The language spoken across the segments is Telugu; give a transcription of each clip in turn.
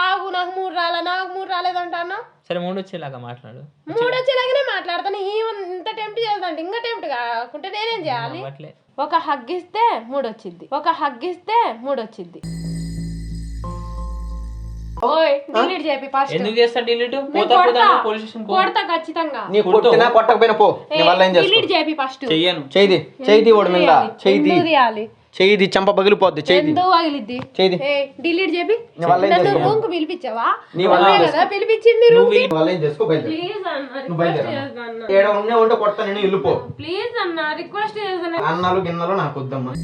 ఆగు నాకు మూడు రాలే నాకు మూడు రాలేదంటాను సరే మూడు వచ్చేలాగా మాట్లాడు. మూడు వచ్చేలాగానే మాట్లాడతాను. ఈ ఇంత టెంప్ట్ చేస్తాంటే ఇంకా టెంప్ట్ కాకుంటే నేనేం చేయాలి? ఒక హగ్ ఇస్తే మూడు వచ్చింది ఒక హగ్ ఇస్తే మూడు వచ్చింది ఓయ్ డిలీట్ చేపి ఫస్ట్. ఎందుకు చేస్తా డిలీట్? పోతా పోతా పోలీస్ స్టేషన్ పో. కొడతా ఖచ్చితంగా. నీ కొట్టినా కొట్టకపోయినా పో. నీ వల్ల ఏం చేసుకో డిలీట్ చేపి ఫస్ట్. చెయ్యను. చేయిది చేయిది ఓడి మీద. చేయిది ఎందుకు తీయాలి చేయిది చంప పగిలిపోద్ది చేయిది. ఎందుకు పగిలిద్ది. చేయిది. డిలీట్ చేపి. నీ వల్ల ఏం నన్ను చేసుకో? రూమ్కు పిలిపించావా? నీ వల్ల నువ్వే కదా పిలిపించింది రూమ్ నీ వల్ల ఏం చేసుకో? బయలుదేరు. ప్లీజ్ అన్న నువ్వు రిక్వెస్ట్ బయలుదేరు. చేస్తాను ఏడ ఉండే ఉంటే కొడతా నేను వెళ్ళిపో ప్లీజ్ అన్న రిక్వెస్ట్ అన్నాలు గిన్నెలు నాకు వద్దమ్మా.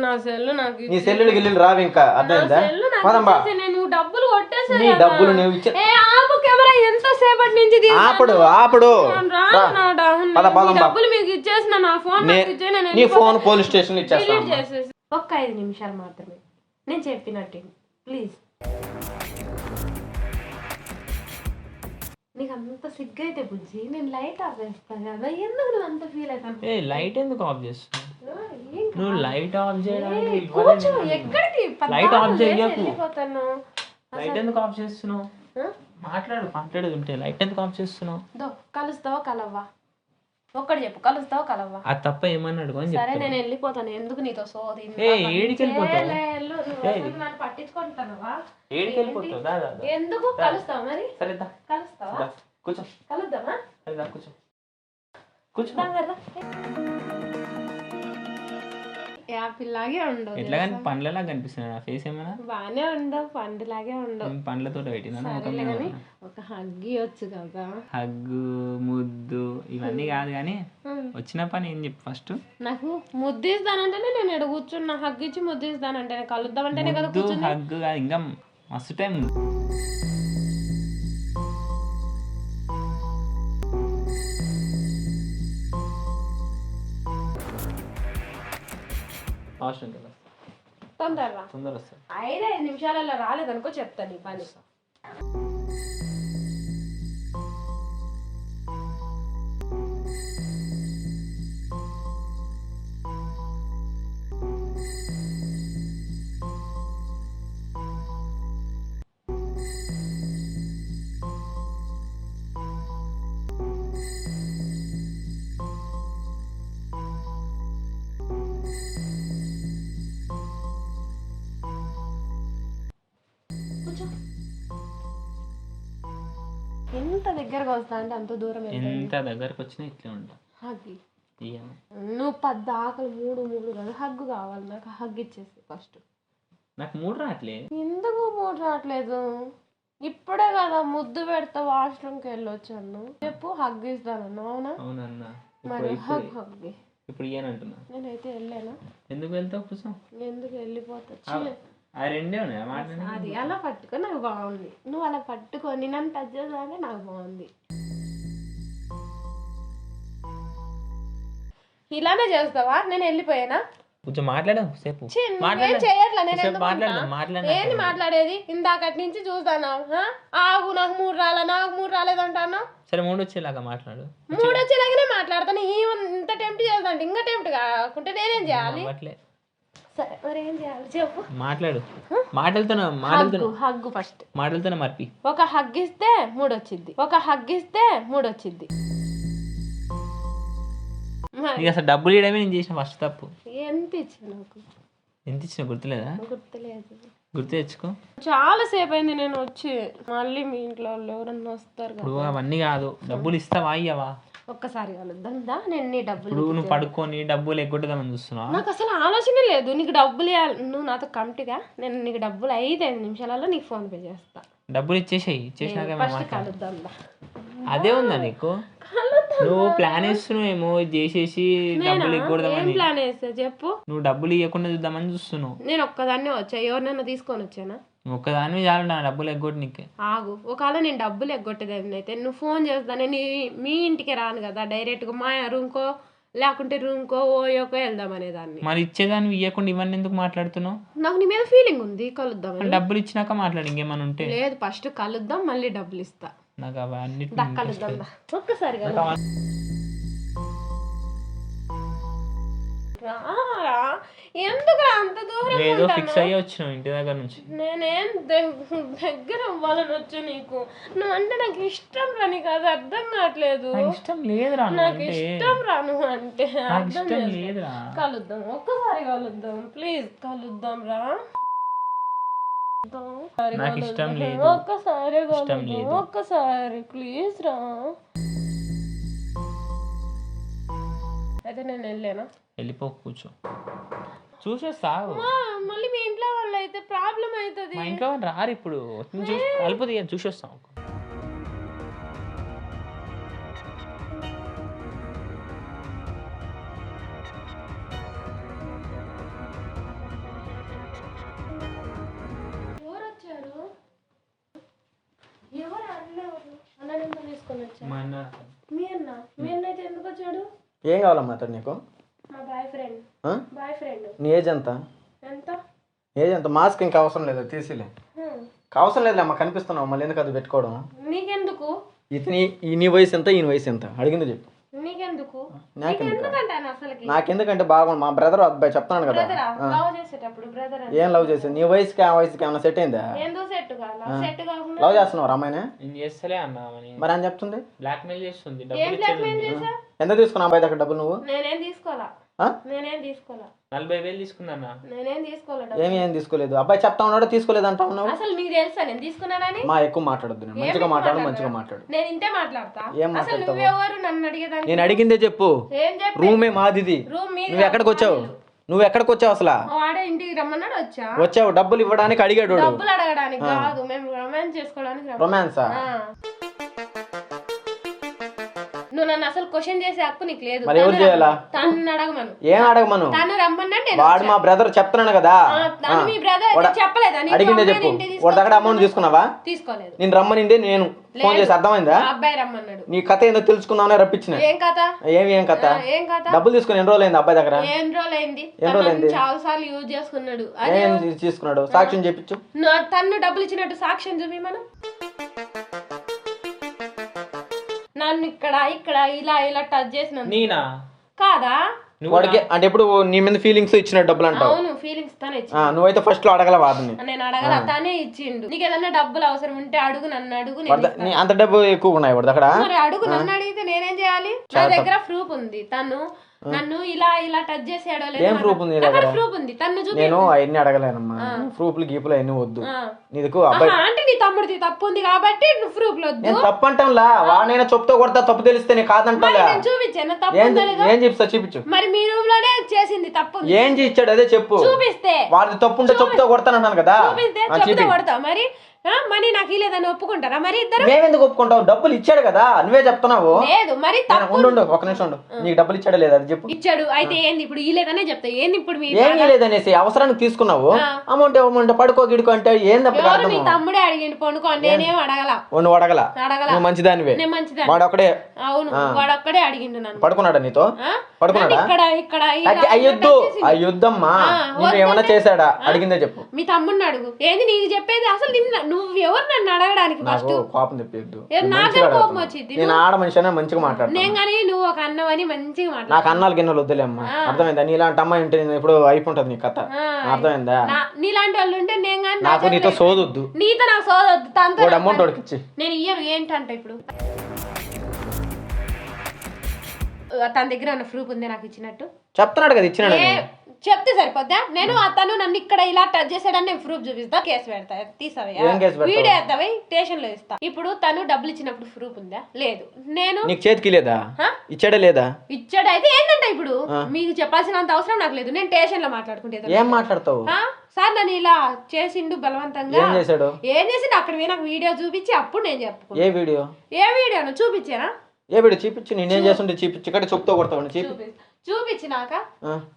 నా సెల్ నాకు నీ సెల్లులు గిల్లులు రావు ఇంకా అర్థమైందా? సెల్ నాకు పదమ్మా ఇచ్చేసి నేను డబ్బులు కొట్టేసా నీ డబ్బులు నువ్వు ఇచ్చే ఏ ఆపు కెమెరా ఎంత సేపటి నుంచి తీసాను? ఆపడు ఆపడు. నేను రాను నా పద, పదం. డబ్బులు మీకు ఇచ్చేసిన నా ఫోన్ నే- నాకు ఇచ్చే నేను నీ ఫోన్ పోలీస్ స్టేషన్ ఇచ్చేస్తా చేసేసి ఒక్క ఐదు నిమిషాలు మాత్రమే. నేను చెప్పినట్టు ప్లీజ్. నీకు అంత సిగ్గు అయితే బుజ్జి. నేను లైట్ ఆఫ్ చేస్తాను కదా. ఎందుకు నువ్వు అంత ఫీల్ అవుతాను ఏ లైట్ ఎందుకు ఆఫ్ చేస్తున్నావు? ఏం నువ్వు లైట్ ఆఫ్ చేయడానికి ఎక్కడికి? లేచి చెయ్యకు. వెళ్ళిపోతాను లైట్ ఎందుకు ఆఫ్ చేస్తున్నావు? ఆ? మాట్లాడు మాట్లాడేది ఉంటే. లైట్ ఎందుకు ఆఫ్ చేస్తున్నావు? దో కలుస్తావా కలవ్వా? ఒక్కటి చెప్పు కలుస్తావా కలవ్వా? అది తప్ప ఏమన్నాడు అని సరే నేను వెళ్ళిపోతాను. ఎందుకు నీతో సోది? ఏడికి వెళ్ళిపోతావు? పట్టించుకుంటావా ఏడికి వెళ్ళిపోతావు? దా. ఎందుకు? కలుస్తావా మరి? సరే దా, కలుస్తావా. కూర్చో. కలుద్దామా? కూర్చో. కూర్చో. యాపిల్ లాగే ఉండవు ఎట్లా కానీ పండ్లలా కనిపిస్తుంది నా ఫేస్ ఏమైనా? బానే ఉండవు పండులాగే ఉండవు. పండ్లతో పెట్టినా. ఒక హగ్గి వచ్చు కదా. హగ్గు ముద్దు ఇవన్నీ కాదు కానీ. వచ్చిన పని ఏం చెప్పు ఫస్ట్. నాకు ముద్దిస్తానంటేనే నేను ఇక్కడ కూర్చున్నా. హగ్ ఇచ్చి ముద్దిస్తానంటేనే కలుద్దామంటేనే కదా ముద్దు కూర్చుని హగ్గు కాదు ఇంకా మస్తు టైం అవసరం కదా. తొందరరా? తొందర వస్తుంది ఐదు ఐదు నిమిషాలలో రాలేదనుకో చెప్తాను ఈ పని. ఎంత దగ్గరగా వస్తా అంటే అంత దూరం ఎంత దగ్గరకు వచ్చినా ఇట్లే ఉంటా. ఇయ్యను నువ్వు పద్ద ఆకలి మూడు మూడు కదా హగ్గు కావాలి నాకు హగ్ ఇచ్చేసి ఫస్ట్ నాకు మూడు రావట్లే. ఎందుకు మూడు రావట్లేదు? ఇప్పుడే కదా ముద్దు పెడతా వాష్రూమ్కి వెళ్ళొచ్చాను చెప్పు హగ్ ఇస్తాను అవునా? అవునన్నా. మరి ఇప్పుడు హగ్ ఇప్పుడు హగ్ ఇప్పుడు ఇయ్యనంటున్నా. నేనైతే వెళ్ళానా? ఎందుకు వెళ్తావు కూర్చో ఎందుకు వెళ్ళిపోతా? అది అలా పట్టుకో నాకు బాగుంది. నువ్వు అలా పట్టుకొని నన్ను టచ్ చేసానే నాకు బాగుంది. ఇలానే చేస్తావా? నేను వెళ్ళిపోయానా? కొంచెం మాట్లాడు సేపు. ఏంది మాట్లాడేది? ఇందాకటి నుంచి చూస్తాను ఆగు నాకు మూడు రాలే నాకు మూడు రాలేదంటాను సరే మూడు వచ్చేలాగా మాట్లాడు. మూడు వచ్చేలాగానే మాట్లాడతాను. ఈ ఇంత టెంప్ట్ చేస్తాంటే ఇంకా టెంప్ట్ కాకుంటే నేనేం చేయాలి? సరే మరి ఏం చేయాలి? చెప్పు. మాట్లాడు. మాటలతోనే మాటలతో హగ్గు ఫస్ట్ మాటలతోనే మర్పి. ఒక హగ్ ఇస్తే మూడు వచ్చింది ఒక హగ్ ఇస్తే మూడు వచ్చింది నీకు అసలు డబ్బులు ఇవ్వడమే నేను చేసిన ఫస్ట్ తప్పు. ఎంత ఇచ్చా నాకు? ఎంత ఇచ్చిన గుర్తులేదా? గుర్తులేదు. గుర్తు తెచ్చుకో. చాలా సేపు అయింది నేను వచ్చి మళ్ళీ మీ ఇంట్లో వాళ్ళు ఎవరన్నా వస్తారు కదా. ఇప్పుడు అవన్నీ కాదు. డబ్బులు ఇస్తావా అయ్యవా ఒక్కసారి కలుద్దాం నేను నీ డబ్బులు నువ్వు పడుకొని డబ్బులు ఎగ్గొట్టదామని చూస్తున్నావా? నాకు అసలు ఆలోచన లేదు. నీకు డబ్బులు నువ్వు నాతో కమిటీగా నేను నీకు డబ్బులు ఐదు ఐదు నిమిషాలలో నీకు ఫోన్ పే చేస్తా. డబ్బులు ఇచ్చేసేయి. ఇచ్చేసినాక. కలుద్దాం అదే ఉందా నీకు? నువ్వు ప్లాన్ వేస్తున్నావేమో ఇది చేసేసి డబ్బులు ఎగ్గొడదామని. ప్లాన్ వేస్తా చెప్పు. నువ్వు డబ్బులు ఇవ్వకుండా చూద్దామని చూస్తున్నావు. నేను ఒక్కదాన్నే వచ్చా. ఎవరినైనా తీసుకొని వచ్చానా? నువ్వు ఒక్కదానివి చాలు నా డబ్బులు ఎగ్గొట్టి నీకే ఆగు. ఒకవేళ నేను డబ్బులు ఎగ్గొట్టేది అయితే నువ్వు ఫోన్ చేస్తా నేను మీ ఇంటికి రాను కదా డైరెక్ట్గా మా రూమ్కో లేకుంటే రూమ్కో ఓయోకో వెళ్దాం అనేదాన్ని మరి ఇచ్చేదాన్ని ఇవ్వకుండా ఇవన్నీ ఎందుకు మాట్లాడుతున్నావు? నాకు నీ మీద ఫీలింగ్ ఉంది కలుద్దామని డబ్బులు ఇచ్చినాక మాట్లాడు ఇంకేమైనా ఉంటే. లేదు ఫస్ట్ కలుద్దాం మళ్ళీ డబ్బులు ఇస్తా. నాకు అవన్నీ కలుద్దాం ఒక్కసారి రారా ఎందుకు అంత దూరం ఏదో? ఫిక్స్ అయ్యి వచ్చినావు ఇంటి దగ్గర నుంచి నేనేం దగ్- దగ్గర అవ్వాలని వచ్చు నీకు నువ్వు అంటే నాకు ఇష్టం రా నీకు అది అర్థం కావట్లేదు ఇష్టం లేదురా నువ్వు నాకు ఇష్టం రా నువ్వు అంటే అర్థం. లేదురా కలుద్దాం ఒక్కసారి కలుద్దాం ప్లీజ్ కలుద్దాం రా ఒక్కసారి నాకు ఇష్టం. లేదు. ఒక్కసారి కలుద్దాం. లేదు. ఒక్కసారి ప్లీజ్ రా అయితే నేను వెళ్ళాను వెళ్ళిపో కూర్చో. చూసేస్తావు మళ్ళీ మీ ఇంట్లో వాళ్ళు అయితే ప్రాబ్లం అవుతుంది. మా ఇంట్లో వాళ్ళు రారు ఇప్పుడు. చూసి కలిపి చూసి ఎందుకు వచ్చాడు? ఏం కావాలమ్మా అతడు నీకు? నీ ఏజ్ ఎంత? ఎంత? ఏజ్ ఎంత? మాస్క్ ఇంకా అవసరం లేదు? తీసిలే. అవసరం లేదులే అమ్మ కనిపిస్తున్నావు మళ్ళీ ఎందుకు అది పెట్టుకోవడం? నీకెందుకు? ఇతని ఈ నీ వయసు ఎంత ఈయన వయసు ఎంత? అడిగింది చెప్పు. నీకెందుకు? నాకెందుకంటే బాగుంది మా బ్రదర్ అబ్బాయి చెప్తున్నాను కదా. బ్రదరా లవ్ చేసేటప్పుడు బ్రదర్ ఏం లవ్ చేసింది? నీ వయసుకి ఆ వయసుకి ఏమైనా సెట్ అయిందా? లవ్ చేస్తున్నావు అమ్మాయినే? మరి అని చెప్తుంది? చేస్తుంది. బ్లాక్ మెయిల్ ఇచ్చేది చేసా ఎంత తీసుకున్నావు అబ్బాయి దగ్గర డబ్బులు నువ్వు? నేనేం తీసుకోవాలా? నేనేం నలభై వేలు నేనేం ఏమి ఏం తీసుకోలేదు. అబ్బాయి చెప్తా ఉన్నాడు తీసుకోలేదు అంటా ఉన్నావు? అసలు మీకు తెలుసా నేను తీసుకున్నానని మా ఎక్కువ మాట్లాడద్దు నేను. మంచిగా మాట్లాడు మంచిగా మాట్లాడు. నేను ఇంతే మాట్లాడతా. ఏం అసలు మాట్లాడతావు? నువ్వెవరు నన్ను అడిగేదానికి? నేను అడిగిందే చెప్పు. ఏం చెప్పి రూమే మాదిది. రూమ్ మీద నువ్వు ఎక్కడికి వచ్చావు? నువ్వు ఎక్కడికి వచ్చావు అసలు? వాడే ఇంటికి రమ్మన్నాడు? వచ్చా? వచ్చావు. డబ్బులు ఇవ్వడానికి అడిగాడు వాడు. డబ్బులు అడగడానికి కాదు. మేము రొమాన్స్ చేసుకోవడానికి. రొమాన్సా ఆ. నువ్వు నన్ను అసలు క్వశ్చన్ చేసే హక్కు నీకు లేదు. మరి ఎవరు తను చేయాలా? తను అడగమను. ఏం అడగమను? తను రమ్మన్నాడు నేను వాడు మా బ్రదర్ చెప్తున్నాను కదా. తను మీ బ్రదర్ చెప్పలేదా? అడిగిందే చెప్పు. వాడి దగ్గర అమౌంట్ తీసుకున్నావా? తీసుకోలేదు. నేను రమ్మనిందే నేను. ఫోన్ చేసి అర్థమైందా? అబ్బాయి రమ్మన్నాడు. నీ కథ ఏందో తెలుసుకుందామని రప్పించిన. ఏం కథ? ఏమి ఏం కథ? ఏం కథ? డబ్బులు తీసుకుని ఎన్ని రోజులు అయింది అబ్బాయి దగ్గర? ఏం రోజులు అయింది ఎన్ని రోజులైంది? చాలా సార్లు యూజ్ చేసుకున్నాడు. ఏం తీసుకున్నాడు? సాక్ష్యం చెప్పించు నా- తన్ను డబ్బులు ఇచ్చినట్టు సాక్ష్యం చూపి మనం నన్ను ఇక్కడ ఇక్కడ ఇలా ఇలా టచ్ చేసినందుకు. నేనా? కాదా? నువ్వు వాడికి అంటే ఎప్పుడు నీ మీద ఫీలింగ్స్ ఇచ్చిన డబ్బులు అంటావు. అవును ఫీలింగ్స్ తనే ఇచ్చి ఆ, నువ్వైతే ఫస్ట్లో అడగల వాడిని? నేను అడగల తనే ఇచ్చిండు. నీకు ఏదన్నా డబ్బులు అవసరం ఉంటే అడుగు నన్ను అడుగు నేను నీ అంత డబ్బు ఎక్కువ ఉన్నాయి దగ్గర మరి అడుగు నన్ను అడిగితే నేనేం చేయాలి? నా దగ్గర ప్రూఫ్ ఉంది. తను నన్ను ఇలా ఇలా టచ్ చేసాడో ఏం proof ఉంది నీ దగ్గర? ప్రూఫ్ ఉంది. తను చూపి. నేను అవన్నీ అడగలేనమ్మా. ప్రూఫ్లు గీపులు అవన్నీ వద్దు. నీకు అబ్బాయి అంటే నీ తమ్ముడిది తప్పు ఉంది కాబట్టి నువ్వు ప్రూఫ్ వద్దు. నేను తప్పు అంటాంలా వాడినైనా చెప్తా కొడతా తప్పు తెలిస్తే నేను కాదంటాంలా నేను చూపించాను తప్పు ఏం చెప్తా చూపించు. మరి మీ రూమ్లోనే చేసింది తప్పు. ఏం ఇచ్చాడు అదే చెప్పు. చూపిస్తే. వాడిది తప్పు ఉంటే చెప్తా కొడతానంటాను కదా. చూపిస్తే చెప్తే చూపి కొడతావు మరి మనీ నాకు లేదని ఒప్పుకుంటారా? మరి ఇద్దరు? మేమెందుకు ఒప్పుకుంటావు? డబ్బులు ఇచ్చాడు కదా నువ్వే చెప్తున్నావు. లేదు మరి ఉండు ఉండు, ఒక నిమిషం ఉండు. నీకు డబ్బులు ఇచ్చాడా లేదా అది చెప్పు. ఇచ్చాడు. అయితే ఏంది ఇప్పుడు ఈ లేదనే చెప్తా. ఏంది ఇప్పుడు మీ ఏమీ లేదనేసి అవసరానికి తీసుకున్నావు. అమౌంట్ ఇవ్వమంటే పడుకో గిడుకో అంటే ఏంది అప్పుడు ఎవరు అర్థం మీ తమ్ముడే అడిగిండు పనుకో నేనేం అడగల? నువ్వు అడగల. అడగల. నువ్వు మంచిదానివే. నేను మంచిదా వాడు ఒకడే అవును వాడు ఒక్కడే అడిగిండు నన్ను. పడుకున్నాడా నీతో? ఆ? పడుకున్నాడా? నన్ను ఇక్కడ ఇక్కడ అది అయ్యొద్దు. అయ్యొద్దమ్మా. ఆ, నేను ఏమన్నా చేశాడా? అడిగిందే చెప్పు. మీ తమ్ముడిని అడుగు. ఏంది నీకు చెప్పేది? అసలు నిన్ను నువ్వు ఎవరు నన్ను అడగడానికి ఫస్ట్ కోపం తెప్పియద్దు. ఏ, నాకే కోపం వచ్చింది? నేను ఆడ మనిషి మంచిగా మాట్లాడతాను. నేను కానీ నువ్వు ఒక అన్నవని మంచిగా మాట్లాడు నాకు అన్నాలు గిన్నెలు వద్దులే అమ్మా. అర్థమైందా? నీలాంటి అమ్మాయి ఉంటే నేను ఇప్పుడు అయిపోతుంది నీ కథ. అర్థమైందా? నీలాంటి వాళ్ళు ఉంటే నేను కానీ నాకు నీతో సోదొద్దు. నీతో నాకు సోదొద్దు. తనతో అమౌంట్ వాడికి ఇచ్చి నేను ఇయ్యను. ఏంటంట ఇప్పుడు? తన దగ్గర ఉన్న ప్రూఫ్ ఉంది నాకు ఇచ్చినట్టు. చెప్తున్నాడు కదా ఇచ్చినాడు చెప్తే సరిపోద్దా? నేను అతను నన్ను ఇక్కడ ఇలా టచ్ చేశాడని నేను ప్రూఫ్ చూపిస్తా కేసు పెడతా తీసావయ్యా? ఏం కేసు పెడతావు? వీడియో ఎత్తావై స్టేషన్లో ఇస్తా ఇప్పుడు తను డబ్బులు ఇచ్చినప్పుడు ప్రూఫ్ ఉందా? లేదు. నేను నీకు చేతికి లేదా? హా? ఇచ్చాడా లేదా? ఇచ్చాడు అయితే ఏంటంటే ఇప్పుడు మీకు చెప్పాల్సినంత అవసరం నాకు లేదు. నేను స్టేషన్లో మాట్లాడుకుంటే ఏం మాట్లాడతావు? సార్ నన్ను ఇలా చేసిండు బలవంతంగా. ఏం చేశాడు? ఏం చేసిండు? అక్కడ పోయి నాకు వీడియో చూపించి అప్పుడు నేను చెప్పుకున్నా. ఏ వీడియో? ఏ వీడియోను? చూపించానా? ఏ వీడియో? చూపించు. నేనేం చేస్తుంటే చూపించు. ఇక్కడ చెప్తా కొడతావు. చూపి. చూపి చూపించినాక.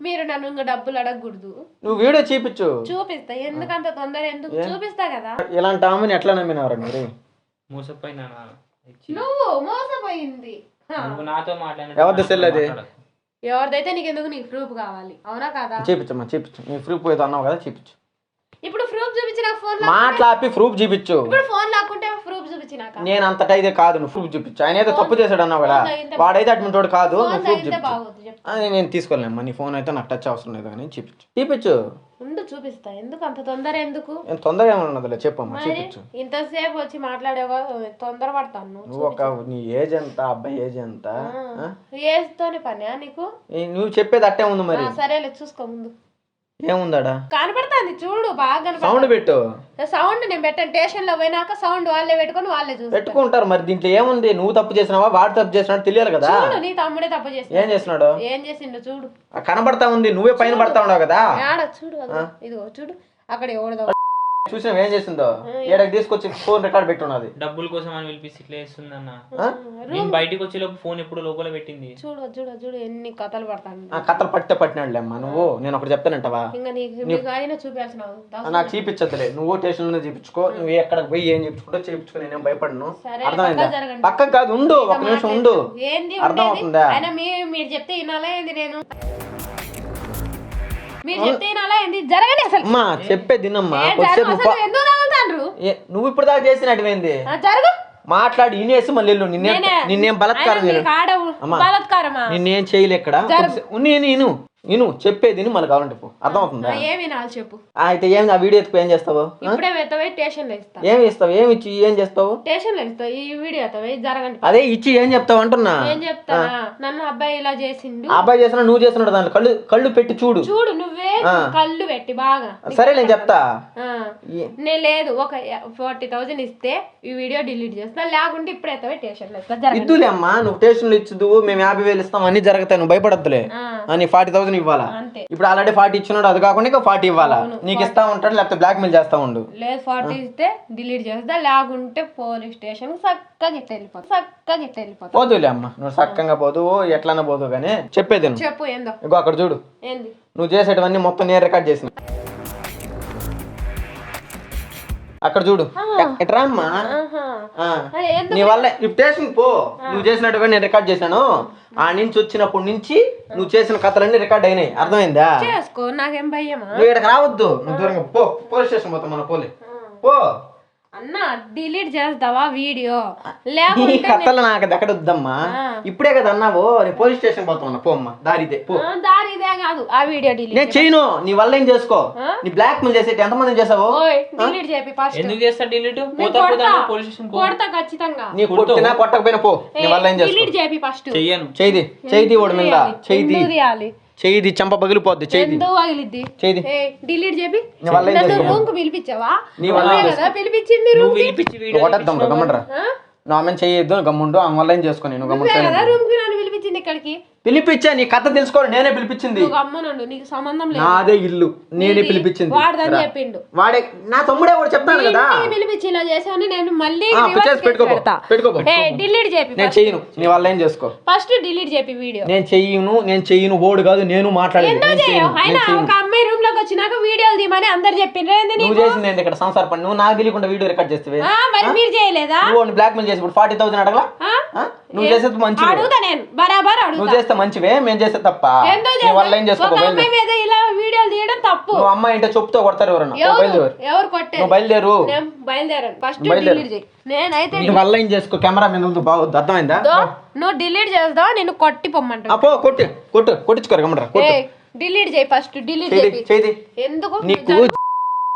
మీరు నన్ను ఇంకా డబ్బులు అడగకూడదు. నువ్వు వీడియో చూపించు. చూపిస్తా. ఎందుకంత తొందర ఎందుకు? చూపిస్తా కదా. ఇలాంటి ఆమెను ఎట్లా నమ్మినవరా మీరు మోసపోయినా నువ్వు మోసపోయింది. నాతో ఎవరిది సెల్ అది? మాట్లాడకు. ఎవరిదైతే నీకు ఎందుకు నీకు ప్రూఫ్ కావాలి? అవునా కాదా? చూపించమ్మా చూపించు. నీ ప్రూఫ్ ఏదో అన్నావు కదా చూపించు. ఇప్పుడు ప్రూఫ్ చూపించిన ఫోన్ మాట్లాపి ప్రూఫ్ చూపించు. ఇప్పుడు ఫోన్ లాక్కుంటే ప్రూఫ్ చూపించినాక? నేను అంతటా ఇదే కాదు నువ్వు ప్రూఫ్ చూపించు. ఆయన ఏదో తప్పు చేశాడు అన్నావు కదా. అయితే- వాడైతే అటువంటి వాడు కాదు నువ్వు ప్రూఫ్ అయితే చూపించు. నేను తీసుకోలేమ్మా నీ ఫోన్ అయితే నాకు టచ్ అవసరం లేదు కానీ చూపించు. చూపించు. ఉండు చూపిస్తా. ఎందుకు అంత తొందర ఎందుకు? నేను తొందరగా ఏమైనా ఉన్నదిలే చెప్పమ్మా చూపించు. ఇంతసేపు వచ్చి మాట్లాడేవా తొందర పడతాను నువ్వు ఒక నీ ఏజ్ ఎంత అబ్బాయి ఏజ్ ఎంత ఆ? ఏస్తోనే పనా నీకు? నువ్వు చెప్పేది అట్టే ఉంది మరి. సరేలే చూసుకో ముందు. ఏముందాడా? కనపడుతుంది చూడు బాగా సౌండ్ పెట్టు. సౌండ్ నేను పెట్టాను. స్టేషన్లో పోయినాక సౌండ్ వాళ్ళే పెట్టుకొని వాళ్ళే చూస్తారు. పెట్టుకుంటారు మరి దీంట్లో ఏముంది? నువ్వు తప్పు చేసినావా వాడు తప్పు చేసినాడు తెలియాలి కదా? చూడు నీ తమ్ముడే తప్పు చేసి ఏం చేస్తున్నాడు ఏం చేసిండు చూడు. కనబడతా ఉంది నువ్వే పైన పడతా ఉన్నావు కదా? చూడు ఇదిగో చూడు. అక్కడ ఎవడదో చూసినావు ఏం చేసిందో? ఏడకి తీసుకొచ్చి ఫోన్ రికార్డ్ పెట్టున్నది డబ్బుల కోసం అని పిలిపిస్తే ఇట్లా చేస్తుందన్న. ఆ? నేను బయటికి వచ్చే లోపు ఫోన్ ఎప్పుడు లోపల పెట్టింది. చూడు చూడు చూడు ఎన్ని కథలు పడతాను ఆ కథలు పట్టే పట్టినాడులే అమ్మా నువ్వు నేను ఒకటి చెప్తానంటవా? ఇంకా నీకు చూపించదులే నువ్వు స్టేషన్లోనే చూపించుకో నువ్వు ఎక్కడికి పోయి ఏం చెప్పుకుంటో చేయించుకో నేనేం భయపడను. అర్థమైందా? పక్కకు కాదు ఉండు ఒక నిమిషం ఉండు. ఏంది అర్థం? అవుతుందా అయినా మీ మీరు చెప్తే వినాలా ఏంది నేను? మీరు చెప్తే వినాలా ఏంది? జరగండి అసలు. అమ్మా చెప్పే దినమ్మా ఏ కొద్దిసేపు జరగదు అసలు ఎందుకు తగులుతాండ్రు? ఏ, నువ్వు ఇప్పుడు దాకా చేసినట్టు ఏంది? మాట్లాడి ఇనేసి మళ్ళీ నిన్నే నేనే. నిన్నేం బలత్కారం ఆడ. బలాత్కారమా? నిన్నేం చేయలే ఇక్కడ. నేను ఇను. ఇను చెప్పేది మళ్ళీ కావాలంటే పో. అర్థమవుతుందా? ఏమి చెప్పు. అయితే ఏం ఆ వీడియో ఎత్తుకు ఏం చేస్తావు? ఇప్పుడే వెత్తవై స్టేషన్లో ఇస్తా ఏమి ఇస్తావు? ఏమి ఇచ్చి ఏం చేస్తావు? స్టేషన్లో ఇస్తా ఈ వీడియో ఎత్తవై జరగండి అదే ఇచ్చి ఏం చెప్తావు అంటున్నా? ఏం చెప్తానా? నన్ను అబ్బాయి ఇలా చేసిండు. అబ్బాయి చేసిన నువ్వు చేస్తున్నాడు దాంట్లో. కళ్ళు కళ్ళు పెట్టి చూడు. చూడు నువ్వే కళ్ళు పెట్టి బాగా. సరే నేను చెప్తా. నేను లేదు ఒక ఫార్టీ థౌజండ్ ఇస్తే ఈ వీడియో డిలీట్ చేస్తా లేకుంటే ఇప్పుడు ఎత్తవై స్టేషన్లో ఇస్తా ఇద్దులే అమ్మా నువ్వు స్టేషన్లో ఇచ్చుదు మేము యాభై వేలు ఇస్తాం అన్ని జరుగుతాయి నువ్వు భయపడద్దులే. అని ఫార్టీ థౌసండ్ ఇవ్వాలా? ఇప్పుడు ఆల్రెడీ ఫార్టీ ఇచ్చినాడు అది కాకుండా ఇంకా ఫార్టీ ఇవ్వాలా? నీకు ఇస్తా ఉంటాడు లేకపోతే బ్లాక్ మెయిల్ చేస్తా ఉండు. లేదు ఫార్టీ ఇస్తే డిలీట్ చేస్తా లేకుంటే పోలీస్ స్టేషన్ చక్కగా వెళ్ళిపోతా చక్కగా వెళ్ళిపోతా పోదులే అమ్మా నువ్వు చక్కగా పోదు ఎట్లన్నా పోదు కానీ చెప్పేది చెప్పు ఏందో. ఇగో అక్కడ చూడు. నువ్వు చేసేటివన్నీ మొత్తం నేను రికార్డ్ చేసిన. అక్కడ చూడు. ఎట్రా అమ్మా? నీ వల్ల. ఇప్పుడు స్టేషన్ పో. నువ్వు చేసినట్టుగా నేను రికార్డ్ చేశాను. ఆ నుంచి వచ్చినప్పటి నుంచి నువ్వు చేసిన కథలన్నీ రికార్డ్ అయినాయి. అర్థమైందా? చేసుకో నాకేం భయమా? నువ్వు ఇక్కడికి రావద్దు. నువ్వు దూరంగా పో. పోలీస్ స్టేషన్ పోతాం మన పోలే. పో. అన్న డిలీట్ చేస్తావా వీడియో? ఈ కథలు నాకు ఎక్కడ వద్దమ్మా ఇప్పుడే కదా అన్నావు నేను పోలీస్ స్టేషన్ పోతాం అన్న. పో అమ్మా దారిదే పో. ఆ, దారి ఇదే కాదు. ఆ వీడియో డిలీట్ నేను చేయను నీ వల్ల ఏం చేసుకో? నీ బ్లాక్ మెయిల్ చేసేటి ఎంతమంది చేసావు? ఓయ్ డిలీట్ చేపి ఫస్ట్ ఎందుకు చేస్తా డిలీట్ పోతా పోతా పోలీస్ స్టేషన్ కొడతా ఖచ్చితంగా. నీ కొట్టినా కొట్టకపోయినా పో. నీ వల్ల ఏం చేసుకో? డిలీట్ చేపి ఫస్ట్ చెయ్యను. చేయిది చేయిది ఓడి మీద. చేయిది ఎందుకు తీయాలి? చేయిది చెంప పగిలిపోద్ది చేయిది. పగిలిద్ది చేయిది. డిలీట్ చేపి. నన్ను రూమ్కు పిలిపించావా? నీ వల్ల పిలిపించింది రూమ్ పిలిపించి వీడియో కొట్టద్దాం ఆ? నా ఆమె చేయొద్దు గమ్ముండు ఏం చేసుకో నేను పిలిపించింది ఇక్కడికి? పిలిపించా నీ కథ తెలుసుకోవాలి నేనే పిలిపించింది. అమ్మనుండు నీకు సంబంధం లేదు. నాదే ఇల్లు నేనే పిలిపించింది. వాడదని చెప్పిండు. వాడే నా తమ్ముడే కూడా చెప్తాను కదా. పిలిపించి ఇలా చేసావని నేను మళ్ళీ పెట్టుకోపో ఏ డిలీట్ చేపి నేను చెయ్యను నీ వల్ల ఏం చేసుకో. ఫస్ట్ డిలీట్ చేపి వీడియో. నేను చెయ్యను నేను చెయ్యను ఓడు కాదు నేను మాట్లాడేది ఒక అమ్మాయి రూమ్లోకి వచ్చినాక వీడియోలు తీయమని అందరు చెప్పిండ్రు. ఏంది నువ్వు చేసింది ఇక్కడ సంసార పని? నువ్వు నాకు తెలియకుండా వీడియో రికార్డ్ చేస్తే ఆ, మరి మీరు చేయలేదా? నువ్వు బ్లాక్ మెయిల్ చేసి ఇప్పుడు ఫార్టీ థౌసండ్ అడగలా? ఆ? ఆ? నువ్వు చేసేది మంచివే. అడుగుతా నేను. బరాబర్ అడుగుతా. నువ్వు చేస్తే మంచివే మేము చేస్తే తప్ప. ఎందుకు నీ వల్ల ఏం? చేసుకో ఒక బయలుదేరు. అమ్మాయి మీద ఇలా వీడియోలు తీయడం తప్పు. నువ్వు అమ్మాయి చెప్తూ కొడతారు ఎవరన్నా? ఎవరు? బయలుదేరు. ఎవరు కొట్టారు? నువ్వు బయలుదేరు. నేను బయలుదేరాను. ఫస్ట్ బయలుదేరు. డిలీట్ చేయి. నేనైతే నీ వల్ల ఏం చేసుకో కెమెరా మీద ఉంది, బాగుంది అర్థమైందా? దో, నువ్వు డిలీట్ చేస్తావు? నేను కొట్టి పొమ్మంటా ఆ, పో కొట్టు కొట్టు కొట్టించుకోరు డిలీట్ చేయి ఫస్ట్ డిలీట్ చేయి చేది ఎందుకు? నీకు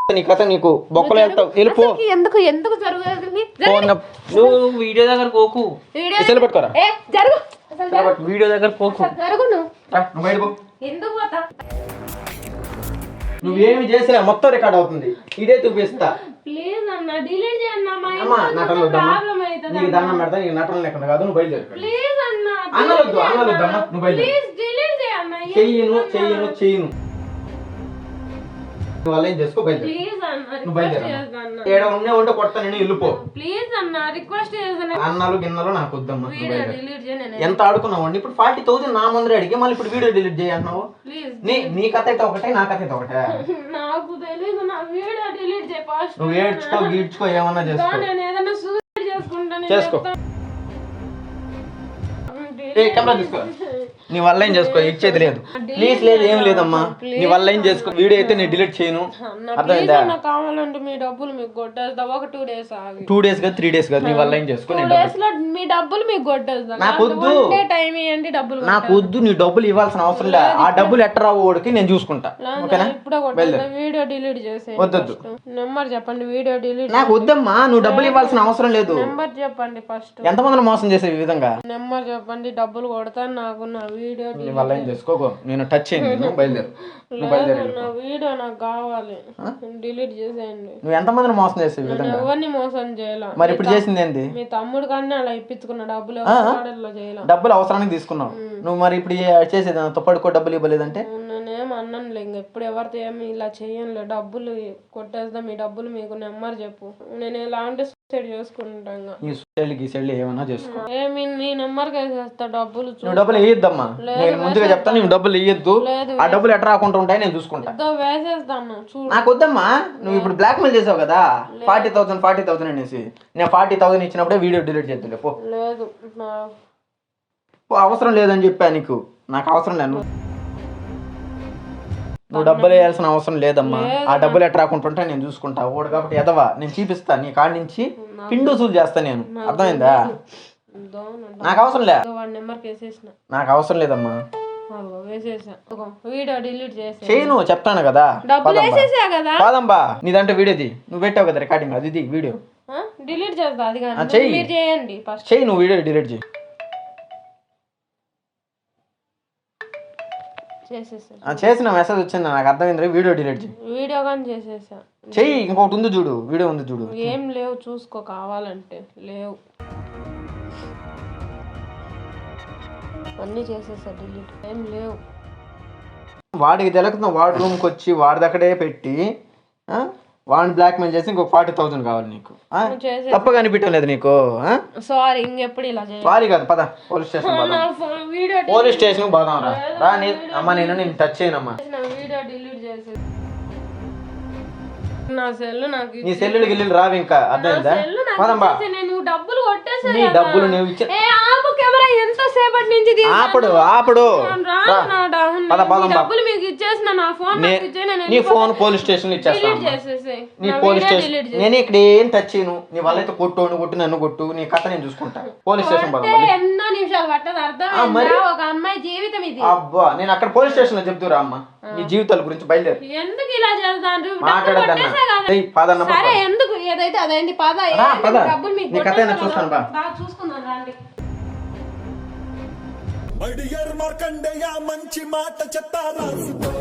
నీ కథ నీకు బొక్కలు వెళ్తావు వెళ్ళిపో ఎందుకు ఎందుకు జరగదు ఫోన్ నువ్వు వీడియో దగ్గర పోకు. వీడియో సెల్ పట్టుకోరా? ఏ జరుగు. వీడియో దగ్గర పోకు. జరుగు నువ్వు. బయట పో. ఎందుకు పోతా? నువ్వేమి చేసినా మొత్తం రికార్డ్ అవుతుంది. ఇదే చూపిస్తా ప్లీజ్ అన్న డిలీట్ చేయన్న మా వద్దమ్మా. ప్రాబ్లం అవుతుంది నీకు దండం పెడతా నీకు నటన లేకుండా కాదు నువ్వు బయలుదేరు ప్లీజ్ అన్న అన్నలొద్దు అన్నలొద్దమ్మా నువ్వు బయలుదేరు. ప్లీజ్ డిలీట్ చేయన్న చెయ్యను చెయ్యను చెయ్యను. వల్ల ఏం చేసుకో బయలుదేరు. ప్లీజ్ అన్న నువ్వు రిక్వెస్ట్ బయలుదేరు చేస్తాను ఏడ ఉంటే కొడతా నేను వెళ్ళిపో ప్లీజ్ అన్న రిక్వెస్ట్ చేస్తాను. అన్నాలు గిన్నెలు నాకు వద్దమ్మా నువ్వు వీడియో బయలుదేరు. డిలీట్ చేయను ఎంత ఆడుకున్నావు ఇప్పుడు ఫార్టీ థౌసండ్ నా ముందర అడిగి మళ్ళీ ఇప్పుడు వీడియో డిలీట్ చేయంటున్నావు ప్లీజ్ నీ నీ కథ అయితే ఒకటే నా కథ అయితే ఒకటే. నాకు తెలీదు నా వీడియో డిలీట్ చేయి ఫస్ట్ నువ్వు ఏడ్చుకో గీడ్చుకో ఏమన్నా చేసుకో. నేను ఏదైనా సూసైడ్ చేసుకుంటాను చేసుకో. ఏ కెమెరా తీసుకో. నీ వల్ల ఏం చేసుకో? ఇచ్చేది లేదు. ప్లీజ్ లేదు ఏం లేదమ్మా. నీ వల్ల ఏం చేసుకో? వీడియో అయితే నేను డిలీట్ చేయను. అర్థమైందా? కావాలంటే మీ డబ్బులు మీకు కొట్టేస్తా ఒక టూ డేస్ ఆగి. టూ డేస్ కదా త్రీ డేస్ కదా. నీ వల్ల ఏం చేసుకో? డేస్లో మీ డబ్బులు మీకు కొట్టేస్తా నాకు వద్దు. టైం ఇవ్వండి డబ్బులు నాకు వద్దు నీ డబ్బులు ఇవ్వాల్సిన అవసరం లే. ఆ డబ్బులు ఎట్ట రావు ఓడికి నేను చూసుకుంటా. ఓకేనా? ఇప్పుడే కొట్టేస్తా. వీడియో డిలీట్ చేసేయండి వద్దొద్దు. నెంబర్ చెప్పండి వీడియో డిలీట్ నాకు వద్దమ్మా నువ్వు డబ్బులు ఇవ్వాల్సిన అవసరం లేదు. నెంబర్ చెప్పండి ఫస్ట్ ఎంతమందిని మోసం చేసే ఈ విధంగా? నెంబర్ చెప్పండి డబ్బులు కొడతాను నాకు నా వీడియో నీ వల్ల ఏం చేసుకోకో నేను టచ్ చేయను నువ్వు బయలుదేరు. నువ్వు బయలుదేరు. నా వీడియో నాకు కావాలి. డిలీట్ చేసేయండి. నువ్వు ఎంతమందిని మోసం చేసే ఈ విధంగా? ఎవరిని మోసం చేయాల? మరి ఇప్పుడు చేసింది ఏంది? మీ తమ్ముడు కన్నా అలా ఇప్పించుకున్న డబ్బులు డబ్బులు అవసరానికి తీసుకున్నావు. నువ్వు మరి ఇప్పుడు చేసేది తప్పడుకో డబ్బులు ఇవ్వలేదంటే? నేనేం అన్నానులే ఇంక ఎప్పుడు ఎవరితో ఏమి ఇలా చేయనులే డబ్బులు కొట్టేస్తా మీ డబ్బులు మీకు నెంబర్ చెప్పు. నేను ఎలాంటి సూసైడ్ చేసుకుంటా ఇంకా ఈ సైడ్ ఈ సైడ్ ఏమన్నా చేసుకో. ఏమి నీ నెంబర్కి వేసేస్తా డబ్బులు చూ నువ్వు డబ్బులు వేయొద్దమ్మా నేను ముందుగా చెప్తాను నువ్వు డబ్బులు వేయొద్దు లేదు, ఆ డబ్బులు ఎట్లా రాకుండా ఉంటాయి నేను చూసుకుంటా. ఇద్దో వేసేస్తాను చూడు. నాకు వద్దమ్మా. నువ్వు ఇప్పుడు బ్లాక్ మెయిల్ చేసావు కదా. ఫార్టీ థౌసండ్ ఫార్టీ థౌసండ్ అనేసి. నేను ఫార్టీ థౌసండ్ ఇచ్చినప్పుడే వీడియో డిలీట్ చేద్దులే పో. లేదు నా పో, అవసరం లేదని చెప్పా నీకు. నాకు అవసరం లేదు. నువ్వు- డబ్బులు వేయాల్సిన అవసరం లేదమ్మా. ఆ డబ్బులు ఎట్లా రాకుండా ఉంటాయి నేను చూసుకుంటా. ఓడు కాబట్టి ఎదవా? నేను చూపిస్తా. నీ కాడి నుంచి పిండి వసూలు చేస్తా నేను. అర్థమైందా? నాకు అవసరం లే. నాకు అవసరం లేదమ్మా. చేయను చెప్తాను కదా. కాదమ్మా నీదంటే వీడియోది నువ్వు పెట్టావు కదా రికార్డింగ్. అది ఇది వీడియో. డిలీట్ చేస్తా అది చెయ్యి. నువ్వు వీడియో డిలీట్ చేయి చేసేసా. చేసిన మెసేజ్ వచ్చింది నాకు అర్థమైంది వీడియో డిలీట్ చేయి. వీడియో కానీ చేసేసా. చెయ్యి ఇంకొకటి ఉంది చూడు వీడియో ఉంది చూడు. ఏం లేవు చూసుకో కావాలంటే. లేవు. అన్నీ చేసేసా డిలీట్. ఏం లేవు. వాడికి తెలకుతున్న వాడి రూమ్కి వచ్చి వాడి దగ్గరే పెట్టి వాడిని బ్లాక్మెయిల్ చేసి ఇంకొక ఫార్టీ థౌసండ్ కావాలి నీకు. తప్పగా అనిపించడం లేదు నీకు సారీ ఇంకెప్పుడు ఇలా సారీ కాదు పద పోలీస్ స్టేషన్ పోలీస్ స్టేషన్ పోదాం రా. రా నీ అమ్మ నేను నేను టచ్ చేయనమ్మా. నా సెల్ నాకు నీ సెల్లులు గిల్లులు రావు ఇంకా అర్థమైందా? సెల్ నేను డబ్బులు కొట్టేసా నీ డబ్బులు నువ్వు ఇచ్చే ఏ ఆపు కెమెరా ఎంత సేపటి నుంచి తీసాను? ఆపడు ఆపడు. రాను నా. పద, పదం. డబ్బులు మీకు ఇచ్చేసిన నా ఫోన్ నే- నాకు ఇచ్చే నేను నీ ఫోన్ పోలీస్ స్టేషన్ ఇచ్చేస్తా డిలీట్. చేసేసి నీ నా పోలీస్ వీడియో స్టేషన్ డిలీట్ నేను ఇక్కడ ఏం టచ్ చేయను? నీ వల్ల అయితే కొట్టు నువ్వు కొట్టు నన్ను కొట్టు నీ కథ నేను చూసుకుంటా. పోలీస్ స్టేషన్ పోదాం మళ్ళీ. ఎన్నో నిమిషాలు పట్టదు అర్థం ఆ, మరి? ఒక అమ్మాయి జీవితం ఇది. అబ్బా నేను అక్కడ పోలీస్ స్టేషన్లో చెప్తురా అమ్మ. నీ జీవితాల గురించి బయలుదేరు. ఎందుకు ఇలా చేస్తాను మాట్లాడద్దన్న. కొట్టేసా కదా. ఏయ్, పదన్న పద. సరే ఎందుకు? ఏదైతే అదైంది పద. రా, పద. డబ్బులు మీకు నీ కథ కదా. చూస్తాను బా. చూసుకుందాం రండి మంచి మాట చెప్తా రాసుకో